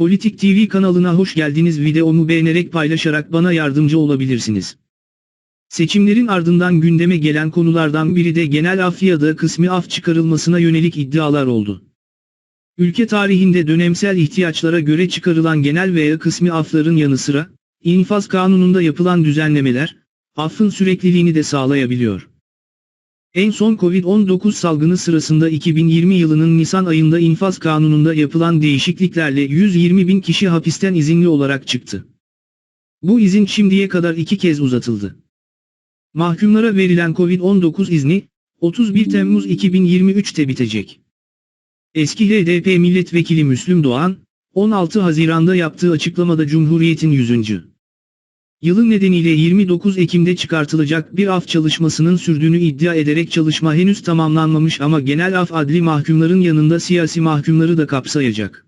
Politik TV kanalına hoş geldiniz. Videomu beğenerek paylaşarak bana yardımcı olabilirsiniz. Seçimlerin ardından gündeme gelen konulardan biri de genel af ya da kısmi af çıkarılmasına yönelik iddialar oldu. Ülke tarihinde dönemsel ihtiyaçlara göre çıkarılan genel veya kısmi afların yanı sıra, infaz kanununda yapılan düzenlemeler, affın sürekliliğini de sağlayabiliyor. En son Covid-19 salgını sırasında 2020 yılının Nisan ayında infaz kanununda yapılan değişikliklerle 120 bin kişi hapisten izinli olarak çıktı. Bu izin şimdiye kadar iki kez uzatıldı. Mahkumlara verilen Covid-19 izni, 31 Temmuz 2023'te bitecek. Eski HDP milletvekili Müslüm Doğan, 16 Haziran'da yaptığı açıklamada Cumhuriyet'in 100. Yılı nedeniyle 29 Ekim'de çıkartılacak bir af çalışmasının sürdüğünü iddia ederek çalışma henüz tamamlanmamış ama genel af adli mahkumların yanında siyasi mahkumları da kapsayacak.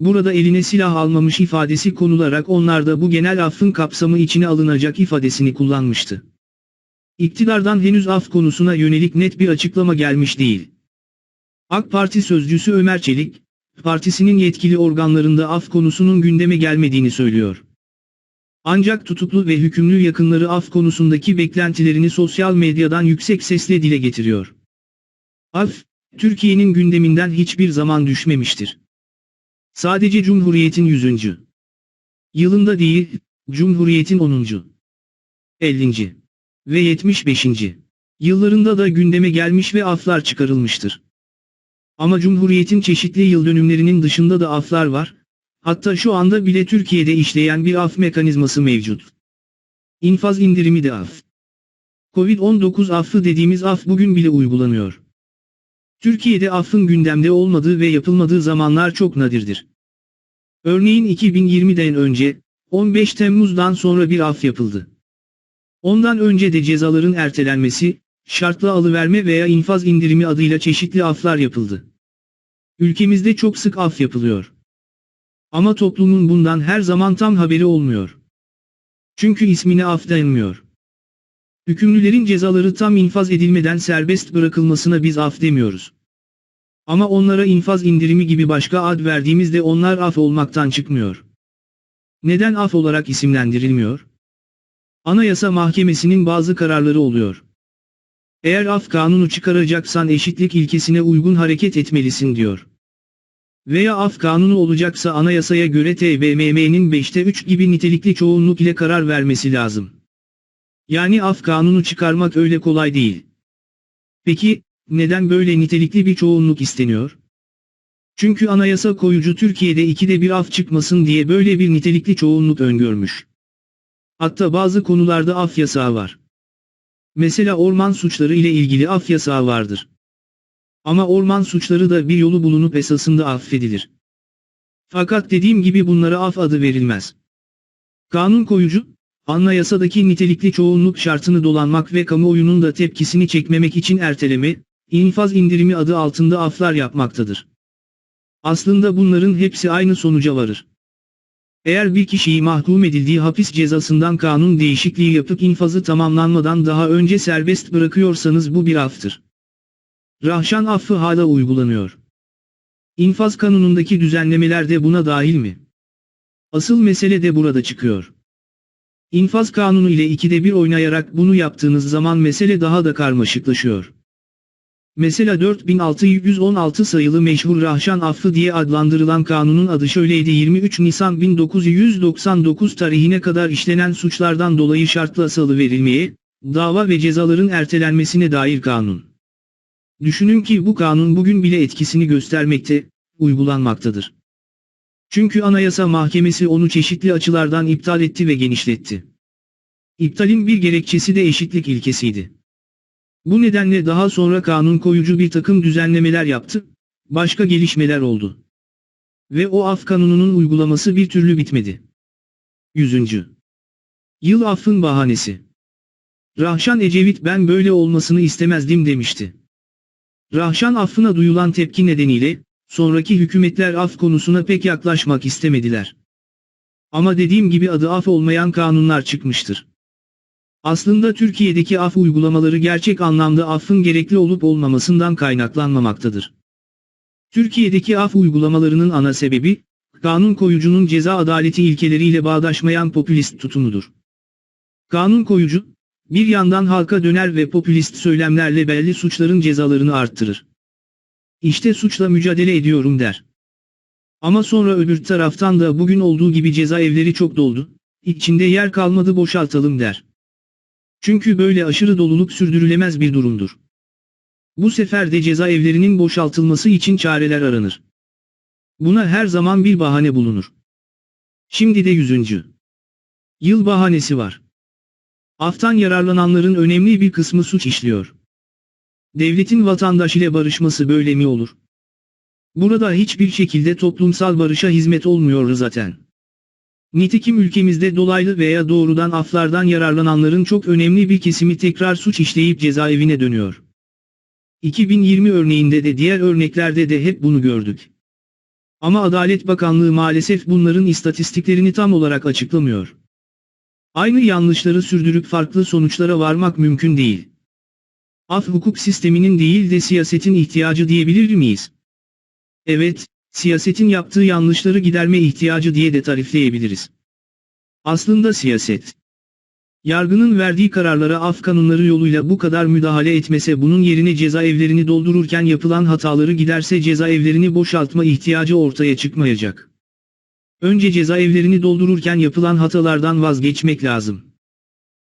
Burada eline silah almamış ifadesi konularak onlar da bu genel affın kapsamı içine alınacak ifadesini kullanmıştı. İktidardan henüz af konusuna yönelik net bir açıklama gelmiş değil. AK Parti sözcüsü Ömer Çelik, partisinin yetkili organlarında af konusunun gündeme gelmediğini söylüyor. Ancak tutuklu ve hükümlü yakınları af konusundaki beklentilerini sosyal medyadan yüksek sesle dile getiriyor. Af, Türkiye'nin gündeminden hiçbir zaman düşmemiştir. Sadece Cumhuriyet'in 100. yılında değil, Cumhuriyet'in 10. 50. ve 75. yıllarında da gündeme gelmiş ve aflar çıkarılmıştır. Ama Cumhuriyet'in çeşitli yıl dönümlerinin dışında da aflar var, Hatta şu anda bile Türkiye'de işleyen bir af mekanizması mevcut. İnfaz indirimi de af. Covid-19 affı dediğimiz af bugün bile uygulanıyor. Türkiye'de affın gündemde olmadığı ve yapılmadığı zamanlar çok nadirdir. Örneğin 2020'den önce, 15 Temmuz'dan sonra bir af yapıldı. Ondan önce de cezaların ertelenmesi, şartlı alıverme veya infaz indirimi adıyla çeşitli aflar yapıldı. Ülkemizde çok sık af yapılıyor. Ama toplumun bundan her zaman tam haberi olmuyor. Çünkü ismine af denmiyor. Hükümlülerin cezaları tam infaz edilmeden serbest bırakılmasına biz af demiyoruz. Ama onlara infaz indirimi gibi başka ad verdiğimizde onlar af olmaktan çıkmıyor. Neden af olarak isimlendirilmiyor? Anayasa Mahkemesi'nin bazı kararları oluyor. Eğer af kanunu çıkaracaksan eşitlik ilkesine uygun hareket etmelisin diyor veya af kanunu olacaksa anayasaya göre TBMM'nin 5'te 3 gibi nitelikli çoğunluk ile karar vermesi lazım. Yani af kanunu çıkarmak öyle kolay değil. Peki, neden böyle nitelikli bir çoğunluk isteniyor? Çünkü anayasa koyucu Türkiye'de ikide bir af çıkmasın diye böyle bir nitelikli çoğunluk öngörmüş. Hatta bazı konularda af yasağı var. Mesela orman suçları ile ilgili af yasağı vardır. Ama orman suçları da bir yolu bulunup esasında affedilir. Fakat dediğim gibi bunlara af adı verilmez. Kanun koyucu, anayasadaki nitelikli çoğunluk şartını dolanmak ve kamuoyunun da tepkisini çekmemek için erteleme, infaz indirimi adı altında aflar yapmaktadır. Aslında bunların hepsi aynı sonuca varır. Eğer bir kişiyi mahkum edildiği hapis cezasından kanun değişikliği yapıp infazı tamamlanmadan daha önce serbest bırakıyorsanız bu bir aftır. Rahşan affı hala uygulanıyor. İnfaz kanunundaki düzenlemeler de buna dahil mi? Asıl mesele de burada çıkıyor. İnfaz kanunu ile ikide bir oynayarak bunu yaptığınız zaman mesele daha da karmaşıklaşıyor. Mesela 4616 sayılı meşhur Rahşan affı diye adlandırılan kanunun adı şöyleydi 23 Nisan 1999 tarihine kadar işlenen suçlardan dolayı şartlı salı verilmeye, dava ve cezaların ertelenmesine dair kanun. Düşünün ki bu kanun bugün bile etkisini göstermekte, uygulanmaktadır. Çünkü Anayasa Mahkemesi onu çeşitli açılardan iptal etti ve genişletti. İptalin bir gerekçesi de eşitlik ilkesiydi. Bu nedenle daha sonra kanun koyucu bir takım düzenlemeler yaptı, başka gelişmeler oldu. Ve o af kanununun uygulaması bir türlü bitmedi. 100. Yıl affın bahanesi. Rahşan Ecevit ben böyle olmasını istemezdim demişti. Rahşan affına duyulan tepki nedeniyle, sonraki hükümetler af konusuna pek yaklaşmak istemediler. Ama dediğim gibi adı af olmayan kanunlar çıkmıştır. Aslında Türkiye'deki af uygulamaları gerçek anlamda affın gerekli olup olmamasından kaynaklanmamaktadır. Türkiye'deki af uygulamalarının ana sebebi, kanun koyucunun ceza adaleti ilkeleriyle bağdaşmayan popülist tutumudur. Kanun koyucu, bir yandan halka döner ve popülist söylemlerle belli suçların cezalarını arttırır. İşte suçla mücadele ediyorum der. Ama sonra öbür taraftan da bugün olduğu gibi cezaevleri çok doldu, içinde yer kalmadı boşaltalım der. Çünkü böyle aşırı doluluk sürdürülemez bir durumdur. Bu sefer de cezaevlerinin boşaltılması için çareler aranır. Buna her zaman bir bahane bulunur. Şimdi de 100. Yıl bahanesi var. Aftan yararlananların önemli bir kısmı suç işliyor. Devletin vatandaş ile barışması böyle mi olur? Burada hiçbir şekilde toplumsal barışa hizmet olmuyor zaten. Nitekim ülkemizde dolaylı veya doğrudan aflardan yararlananların çok önemli bir kesimi tekrar suç işleyip cezaevine dönüyor. 2020 örneğinde de diğer örneklerde de hep bunu gördük. Ama Adalet Bakanlığı maalesef bunların istatistiklerini tam olarak açıklamıyor. Aynı yanlışları sürdürüp farklı sonuçlara varmak mümkün değil. Af hukuk sisteminin değil de siyasetin ihtiyacı diyebilir miyiz? Evet, siyasetin yaptığı yanlışları giderme ihtiyacı diye de tarifleyebiliriz. Aslında siyaset. Yargının verdiği kararlara af kanunları yoluyla bu kadar müdahale etmese bunun yerine cezaevlerini doldururken yapılan hataları giderse cezaevlerini boşaltma ihtiyacı ortaya çıkmayacak. Önce cezaevlerini doldururken yapılan hatalardan vazgeçmek lazım.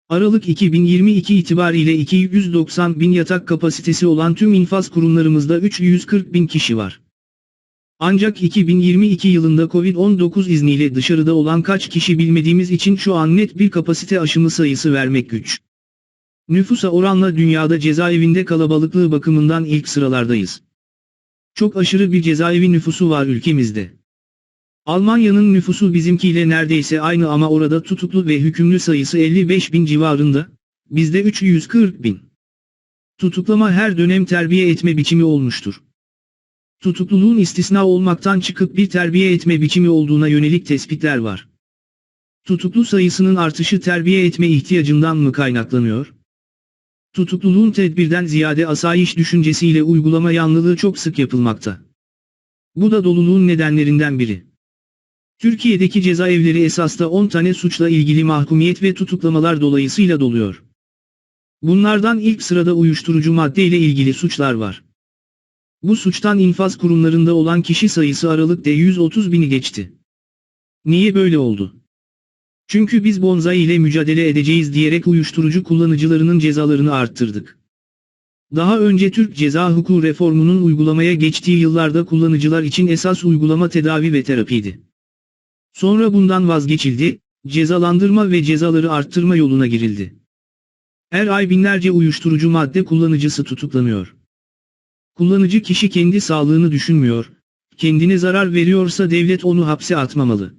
Aralık 2022 itibariyle 290 bin yatak kapasitesi olan tüm infaz kurumlarımızda 340 bin kişi var. Ancak 2022 yılında Covid-19 izniyle dışarıda olan kaç kişi bilmediğimiz için şu an net bir kapasite aşımı sayısı vermek güç. Nüfusa oranla dünyada cezaevinde kalabalıklığı bakımından ilk sıralardayız. Çok aşırı bir cezaevi nüfusu var ülkemizde. Almanya'nın nüfusu bizimkiyle neredeyse aynı ama orada tutuklu ve hükümlü sayısı 55 bin civarında, bizde 340 bin. Tutuklama her dönem terbiye etme biçimi olmuştur. Tutukluluğun istisna olmaktan çıkıp bir terbiye etme biçimi olduğuna yönelik tespitler var. Tutuklu sayısının artışı terbiye etme ihtiyacından mı kaynaklanıyor? Tutukluluğun tedbirden ziyade asayiş düşüncesiyle uygulama yanlılığı çok sık yapılmakta. Bu da doluluğun nedenlerinden biri. Türkiye'deki cezaevleri esasda 10 tane suçla ilgili mahkumiyet ve tutuklamalar dolayısıyla doluyor. Bunlardan ilk sırada uyuşturucu madde ile ilgili suçlar var. Bu suçtan infaz kurumlarında olan kişi sayısı Aralık'ta 130 bini geçti. Niye böyle oldu? Çünkü biz bonzai ile mücadele edeceğiz diyerek uyuşturucu kullanıcılarının cezalarını arttırdık. Daha önce Türk Ceza Hukuku reformunun uygulamaya geçtiği yıllarda kullanıcılar için esas uygulama tedavi ve terapiydi. Sonra bundan vazgeçildi, cezalandırma ve cezaları arttırma yoluna girildi. Her ay binlerce uyuşturucu madde kullanıcısı tutuklanıyor. Kullanıcı kişi kendi sağlığını düşünmüyor, kendine zarar veriyorsa devlet onu hapse atmamalı.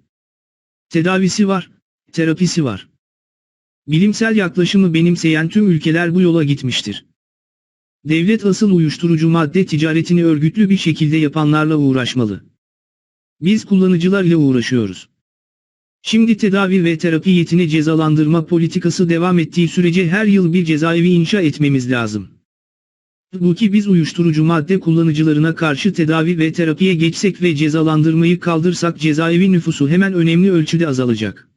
Tedavisi var, terapisi var. Bilimsel yaklaşımı benimseyen tüm ülkeler bu yola gitmiştir. Devlet asıl uyuşturucu madde ticaretini örgütlü bir şekilde yapanlarla uğraşmalı. Biz kullanıcılar ile uğraşıyoruz. Şimdi tedavi ve terapi yetine cezalandırma politikası devam ettiği sürece her yıl bir cezaevi inşa etmemiz lazım. Bu ki biz uyuşturucu madde kullanıcılarına karşı tedavi ve terapiye geçsek ve cezalandırmayı kaldırsak cezaevi nüfusu hemen önemli ölçüde azalacak.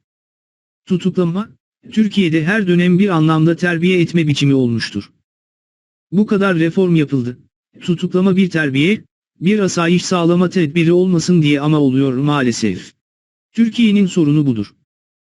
Tutuklama, Türkiye'de her dönem bir anlamda terbiye etme biçimi olmuştur. Bu kadar reform yapıldı. Tutuklama bir terbiye, bir asayiş sağlama tedbiri olmasın diye ama oluyor maalesef. Türkiye'nin sorunu budur.